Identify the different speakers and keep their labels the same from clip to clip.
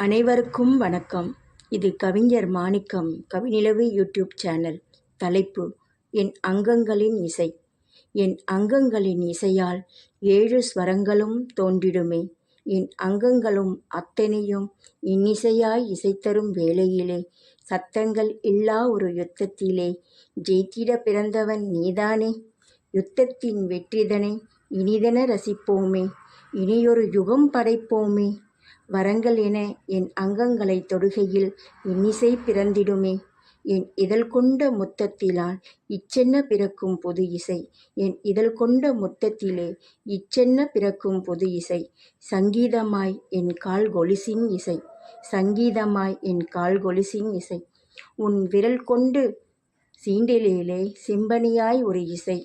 Speaker 1: அனைவருக்கும் வணக்கம். இது கவிஞர் மாணிக்கம் கவிநிலவு யூடியூப் சேனல் தலைப்பு என் அங்கங்களின் இசை என் அங்கங்களின் இசையால் ஏழு ஸ்வரங்களும் தோன்றிடுமே. என் அங்கங்களும் அத்தனையும் இன்னிசையாய் இசைத்தரும் வேளையிலே. சத்தங்கள் இல்லா ஒரு யுத்தத்திலே. ஜெயித்திட பிறந்தவன் நீதானே. யுத்தத்தின் வெற்றிதனை இனிதென ரசிப்போமே. இனியொரு யுகம் படைப்போமே. வரங்கள் என என் அங்கங்களை தொடுகையில் இன்னிசை பிறந்திடுமே. என் இதழ் கொண்ட முத்தத்திலால் இச்சென்ன பிறக்கும் பொது இசை. என் இதழ் கொண்ட முத்தத்திலே இச்சென்ன பிறக்கும் பொது இசை. சங்கீதமாய் என் கால் கொலுசின் இசை. சங்கீதமாய் என் கால் கொலுசின் இசை. உன் விரல் கொண்டு சீண்டலிலே சிம்பனியாய் ஒரு இசை.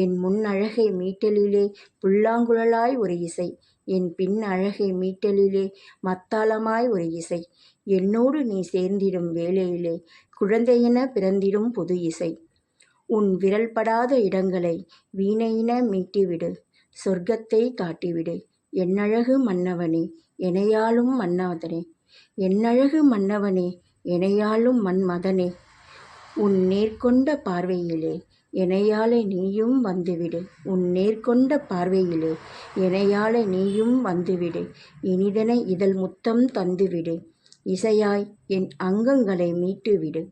Speaker 1: என் முன் அழகை மீட்டலிலே புல்லாங்குழலாய் ஒரு இசை. என் பின் அழகை மீட்டலிலே மத்தாளமாய் ஒரு இசை. என்னோடு நீ சேர்ந்திடும் வேளையிலே குழந்தையென பிறந்திடும் புது இசை. உன் விரல் படாத இடங்களை வீணையின மீட்டிவிடு. சொர்க்கத்தை காட்டிவிடு. என்னழகு மன்னவனே எனையாளும் மன்னவதனே என்னழகு மன்னவனே எனையாளும் மன்மதனே. உன் நேர்கொண்ட பார்வையிலே எனையாலே நீயும் வந்துவிடு. உன் நேர்கொண்ட பார்வையிலே எனையாலே நீயும் வந்துவிடு. இனிதனை இதழ் முத்தம் தந்துவிடு. இசையாய் என் அங்கங்களை மீட்டுவிடு.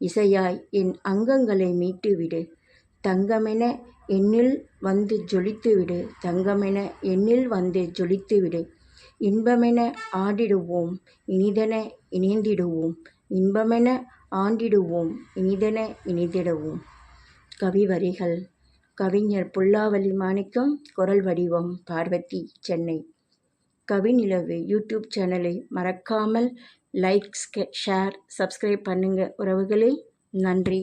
Speaker 1: இசையாய் என் அங்கங்களை மீட்டுவிடு. தங்கமென என்னில் வந்து ஜொலித்துவிடு. தங்கமென என்னில் வந்து ஜொலித்துவிடு. இன்பமென ஆடிடுவோம் இனிதென இணைந்திடுவோம். இன்பமென ஆண்டிடுவோம் இனிதென இனிதிடுவோம் கவி வரிகள் கவிஞர் புல்லாவலி மாணிக்கம் குரல் வடிவம் பார்வதி சென்னை. கவிநிலவு யூடியூப் சேனலை மறக்காமல் லைக்ஸ் ஷேர் சப்ஸ்கிரைப் பண்ணுங்கள் உறவுகளே. நன்றி.